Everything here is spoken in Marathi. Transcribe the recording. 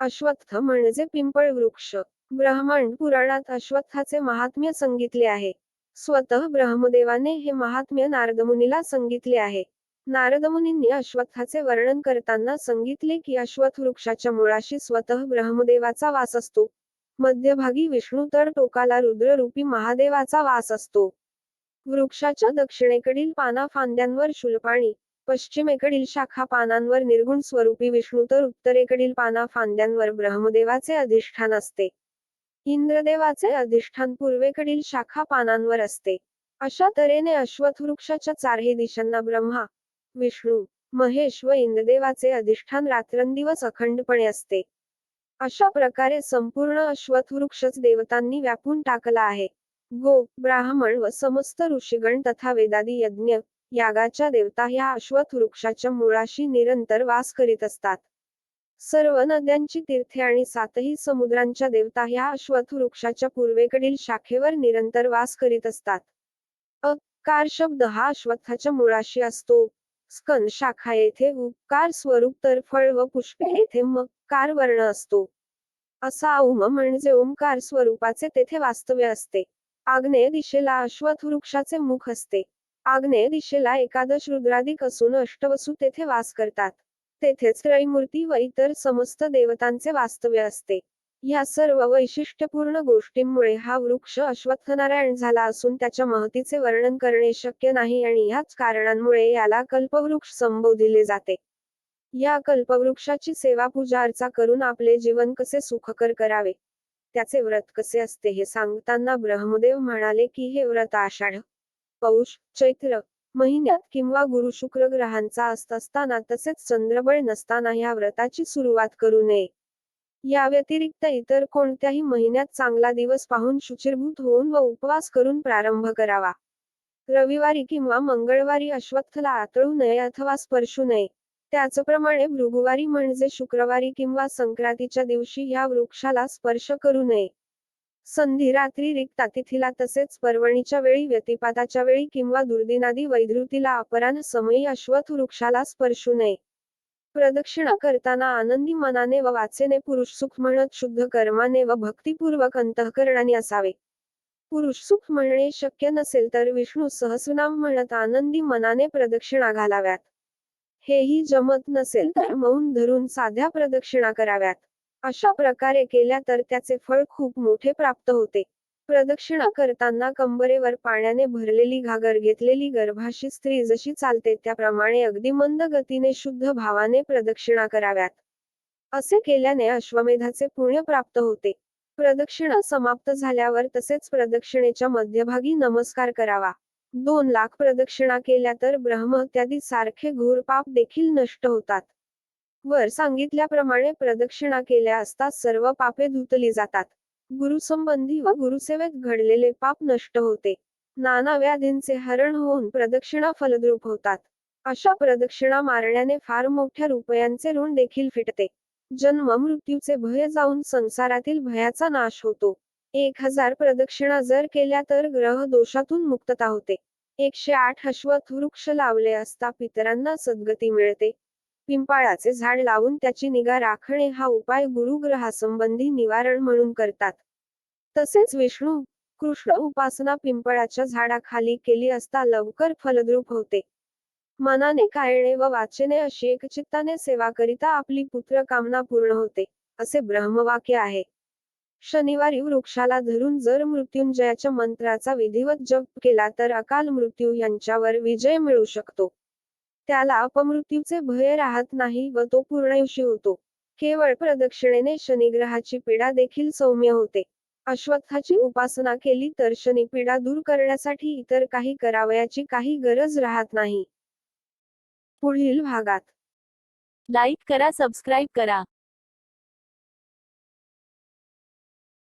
अश्वत्थ म्हणजे पिंपळ वृक्ष. ब्रह्मांड पुराणात अश्वत्थाचे महात्म्य सांगितले आहे. स्वतः ब्रह्मदेवाने हे महात्म्य नारदमुनीला सांगितले आहे. नारदमुनींनी अश्वत्थाचे वर्णन करताना सांगितले की अश्वत्थ वृक्षाच्या मुळाशी स्वतः ब्रह्मदेवाचा वास असतो. मध्यभागी विष्णू तर टोकाला रुद्ररूपी महादेवाचा वास असतो. वृक्षाच्या दक्षिणेकडील पाना फांद्यांवर शुलपाणी पश्चिमेकडील शाखा पानांवर निर्गुण स्वरूपी विष्णू तर उत्तरेकडील पाना फांद्यांवर ब्रह्मदेवाचे अधिष्ठान असते. इंद्रदेवाचे अधिष्ठान पूर्वेकडील शाखा पानांवर असते. अशा तऱ्हेने अश्वथवृक्षाच्या चारही दिशांना ब्रह्मा विष्णू महेश व इंद्रदेवाचे अधिष्ठान रात्रंदिवस अखंडपणे असते. अशा प्रकारे संपूर्ण अश्वथवृक्षच देवतांनी व्यापून टाकला आहे. गो ब्राह्मण व समस्त ऋषीगण तथा वेदादी यज्ञ यागाच्या देवता ह्या अश्वथ वृक्षाच्या मुळाशी निरंतर वास करीत असतात. सर्व नद्यांची तीर्थे आणि सातही समुद्रांच्या देवता ह्या अश्वथ वृक्षाच्या पूर्वेकडील शाखेवर निरंतर वास करीत असतात. अकार शब्द हा अश्वत्थाच्या मुळाशी असतो. स्कन शाखा येथे उपकार स्वरूप तर फळ व पुष्पे येथे मकार कार वर्ण असतो. असा उम म्हणजे ओंकार स्वरूपाचे तेथे वास्तव्य असते. आग्नेय दिशेला अश्वथ वृक्षाचे मुख असते. आग्नेय दिशेला एकादश रुद्राधिक असून अष्टवसू तेथे वास करतात. तेथेच त्रैमूर्ती व इतर समस्त देवतांचे वास्तव्य असते. या सर्व वैशिष्ट्यपूर्ण गोष्टींमुळे हा वृक्ष अश्वत्थनारायण झाला असून त्याच्या महतीचे वर्णन करणे शक्य नाही आणि याच कारणांमुळे याला कल्पवृक्ष संबोधिले जाते. या कल्पवृक्षाची सेवा पूजा अर्चा करून आपले जीवन कसे सुखकर करावे? त्याचे व्रत कसे असते हे सांगताना ब्रह्मदेव म्हणाले की हे व्रत आषाढ पौष चैत्र महिन्यात किंवा गुरु शुक्र ग्रहांचा असत असताना तसेच चंद्रबळ नसताना या व्रताची सुरुवात करू नये. या व्यतिरिक्त इतर कोणत्याही महिन्यात चांगला दिवस पाहून शुचिरभूत होऊन व उपवास करून प्रारंभ करावा. रविवारी किंवा मंगळवारी अश्वत्थला आतळू नये अथवा स्पर्शू नये. त्याचप्रमाणे भृगुवारी म्हणजे शुक्रवारी किंवा संक्रांतीच्या दिवशी या वृक्षाला स्पर्श करू नये. संधी रात्री रिक्ता तिथीला तसेच पर्वणीच्या वेळी व्यतिपाताच्या वेळी किंवा दुर्दिनादी वैधृतीला अपरान समयी अश्वथ वृक्षाला स्पर्शू नये. प्रदक्षिणा करताना आनंदी मनाने व वाचेने पुरुष सुख म्हणत शुद्ध कर्माने व भक्तिपूर्वक अंतःकरणाने असावे. पुरुष सुख म्हणणे शक्य नसेल तर विष्णू सहस्रनाम म्हणत आनंदी मनाने प्रदक्षिणा घालाव्यात. हेही जमत नसेल तर मौन धरून साध्या प्रदक्षिणा कराव्यात. अशा प्रकारे केल्या तर त्याचे फळ खूप मोठे प्राप्त होते. प्रदक्षिणा करताना कंबरेवर पाण्याने भरलेली घागर घेतलेली गर्भाशी स्त्री जशी चालते त्याप्रमाणे अगदी मंद गतीने शुद्ध भावाने प्रदक्षिणा कराव्यात. असे केल्याने अश्वमेधाचे पुण्य प्राप्त होते. प्रदक्षिणा समाप्त झाल्यावर तसेच प्रदक्षिणेच्या मध्यभागी नमस्कार करावा. दोन लाख प्रदक्षिणा केल्या तर ब्रह्म इत्यादी सारखे घोर पाप देखील नष्ट होतात. वर सांगितल्याप्रमाणे प्रदक्षिणा केल्या असता सर्व पापे धुतली जातात. गुरुसंबंधी व गुरुसेवेत घडलेले पाप नष्ट होते. नाना व्याधींचे हरण होऊन प्रदक्षिणा फलद्रूप होतात. अशा प्रदक्षिणा मारण्याने फार मोठ्या रुपयांचे ऋण देखील फिटते. जन्म मृत्यूचे भय जाऊन संसारातील भयाचा नाश होतो. एक हजार प्रदक्षिणा जर केल्या तर ग्रह दोषातून मुक्तता होते. एकशे आठ अश्वथ वृक्ष लावले असता पितरांना सद्गती मिळते. पिंपाळाचे झाड लावून त्याची निगा राखणे हा उपाय गुरुग्रहासंबंधी निवारण म्हणून करतात. तसेच विष्णू कृष्ण उपासना पिंपळाच्या झाडाखाली केली असता लवकर फलद्रूप होते. मनाने कायणे व वाचेने अशी एकचित्ताने सेवा करिता आपली पुत्र कामना पूर्ण होते असे ब्रह्मवाक्य आहे. शनिवारी वृक्षाला धरून जर मृत्युंजयाच्या मंत्राचा विधिवत जप केला तर अकाल मृत्यू यांच्यावर विजय मिळू शकतो. त्याला अपमृत्यूचे भय राहत नाही व तो पूर्णयुषी होतो. केवळ प्रदक्षिणेने शनिग्रहाची पीडा देखील सौम्य होते. अश्वत्थाची उपासना केली तर शनी पीडा दूर करण्यासाठी इतर काही करावयाची काही गरज राहत नाही. पुढील भागात. लाईक करा सबस्क्राईब करा.